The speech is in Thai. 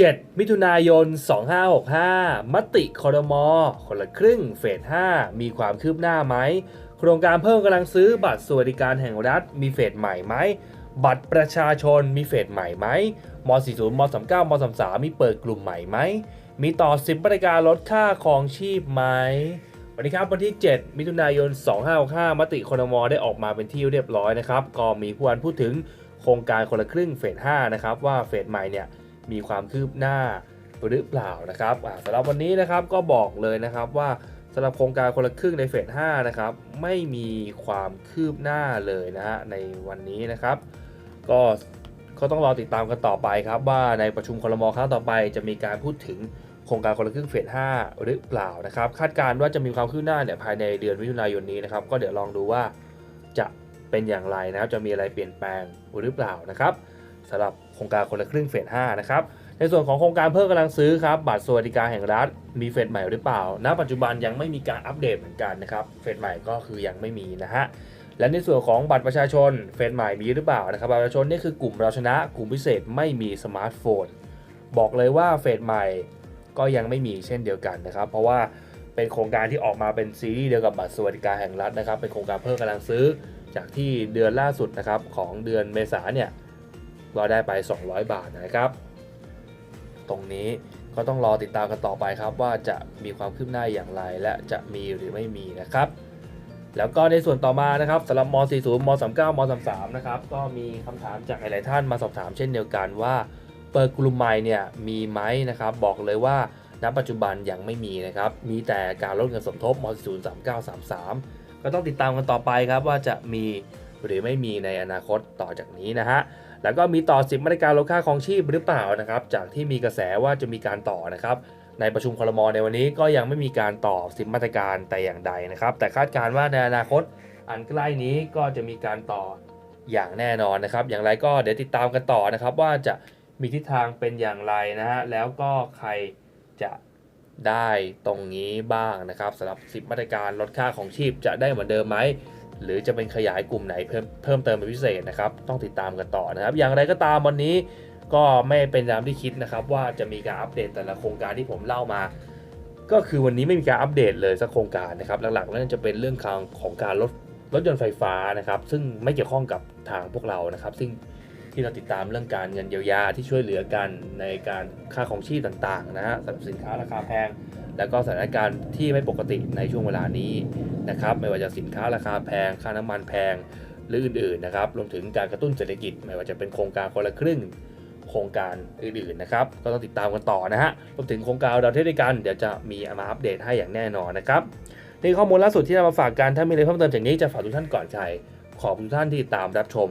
7 มิถุนายน 2565 มติคอรมอคนละครึ่งเฟส 5 มีความคืบหน้าไหม โครงการเพิ่มกำลังซื้อบัตรสวัสดิการแห่งรัฐมีเฟสใหม่ไหม บัตรประชาชนมีเฟสใหม่ไหมม 40 ม 39 ม 33 มีเปิดกลุ่มใหม่ไหม มีต่อ 10บริการลดค่าครองชีพไหมวันนี้ครับวันที่ 7 มิถุนายน 2565 มติคอรมอได้ออกมาเป็นที่เรียบร้อยนะครับ ก็มีผู้อันพูดถึงโครงการคนละครึ่งเฟส 5 นะครับว่าเฟสใหม่เนี่ย มีความคืบหน้าหรือเปล่านะครับสำหรับวันนี้นะครับก็บอกเลยนะครับว่าสำหรับโครงการคนละครึ่งในเฟส5นะครับไม่มีความคืบหน้าเลยนะฮะในวันนี้นะครับ ก็ก็ต้องรอติดตามกันต่อไปครับ ว่าในประชุมครมครั้งต่อไป จะมีการพูดถึงโครงการคนละครึ่งเฟส5หรือเปล่านะครับ คาดการณ์ว่าจะมีความคืบหน้าเนี่ยภายในเดือนมิถุนายนนี้นะครับ ก็เดี๋ยวลองดูว่าจะเป็นอย่างไรนะครับจะมีอะไรเปลี่ยนแปลงหรือเปล่านะครับ สำหรับโครงการคนละครึ่งเฟส5นะครับในส่วนของโครงการเพิ่มกำลังซื้อครับบัตรสวัสดิการแห่งรัฐมีเฟสใหม่หรือเปล่า ณ ปัจจุบันยังไม่มีการอัปเดตเหมือนกันนะครับเฟสใหม่ก็คือยังไม่มีนะฮะและในส่วนของบัตรประชาชนเฟสใหม่มีหรือเปล่านะครับบัตรประชาชนนี่คือกลุ่มเราชนะ กลุ่มพิเศษไม่มีสมาร์ทโฟน บอกเลยว่าเฟสใหม่ก็ยังไม่มีเช่นเดียวกันนะครับเพราะว่าเป็นโครงการที่ออกมาเป็นซีรีส์เดียวกับบัตรสวัสดิการแห่งรัฐนะครับเป็นโครงการเพิ่มกำลังซื้อจากที่เดือนล่าสุดนะครับของเดือนเมษาเนี่ย ก็ได้ไป 200 บาทนะครับ ตรงนี้ก็ต้องรอติดตามกันต่อไปครับ ว่าจะมีความคืบหน้าอย่างไรและจะมีหรือไม่มีนะครับ แล้วก็ในส่วนต่อมานะครับสำหรับม 40 ม 39 ม 33 นะครับ ก็มีคำถามจากหลายๆท่านมาสอบถามเช่นเดียวกันว่า เปิดกลุ่มใหม่เนี่ยมีไหมนะครับ บอกเลยว่าณปัจจุบันยังไม่มีนะครับ มีแต่การลดเงินสมทบม 40 39 33 ก็ต้องติดตามกันต่อไปครับว่าจะมีหรือไม่มีในอนาคตต่อจากนี้นะฮะ แล้วก็มีต่อ 10 มาตรการลดค่าครองชีพหรือเปล่านะครับ จากที่มีกระแสว่าจะมีการต่อนะครับ ในประชุมครมในวันนี้ก็ยังไม่มีการต่อ 10 มาตรการแต่อย่างใดนะครับ แต่คาดการณ์ว่าในอนาคตอันใกล้นี้ก็จะมีการต่ออย่างแน่นอนนะครับ อย่างไรก็เดี๋ยวติดตามกันต่อนะครับ ว่าจะมีทิศทางเป็นอย่างไรนะฮะ แล้วก็ใครจะได้ตรงนี้บ้างนะครับสำหรับ 10 มาตรการลดค่าของชีพจะได้เหมือนเดิมไหม หรือจะเป็นขยายกลุ่มไหนเพิ่มเพิ่มเติมเป็นพิเศษนะครับ ต้องติดตามกันต่อนะครับ อย่างไรก็ตามวันนี้ก็ไม่เป็นตามที่คิดนะครับ ว่าจะมีการอัปเดตแต่ละโครงการที่ผมเล่ามา ก็คือวันนี้ไม่มีการอัปเดตเลยสักโครงการนะครับ หลักๆแล้วจะเป็นเรื่องของของการลดรถยนต์ไฟฟ้านะครับ ซึ่งไม่เกี่ยวข้องกับทางพวกเรานะครับ ซึ่ง ที่เราติดตามเรื่องการเงินเยียวยาที่ช่วยเหลือกันในการค่าของชีพต่างๆนะฮะสำหรับสินค้าราคาแพง แล้วก็สถานการณ์ที่ไม่ปกติในช่วงเวลานี้นะครับไม่ว่าจะสินค้าราคาแพง ค่าน้ำมันแพงหรืออื่นๆนะครับรวมถึงการกระตุ้นเศรษฐกิจ ไม่ว่าจะเป็นโครงการคนละครึ่งโครงการอื่นๆนะครับก็ต้องติดตามกันต่อนะฮะรวมถึงโครงการเราเทียวด้วยกันเดี๋ยวจะมีมาอัปเดตให้อย่างแน่นอนนะครับนี่ข้อมูลล่าสุดที่นำมาฝากกันถ้ามีอะไรเพิ่มเติมจากนี้จะฝากทุกท่านก่อนใครขอบคุณทุกท่านที่ตามรับชม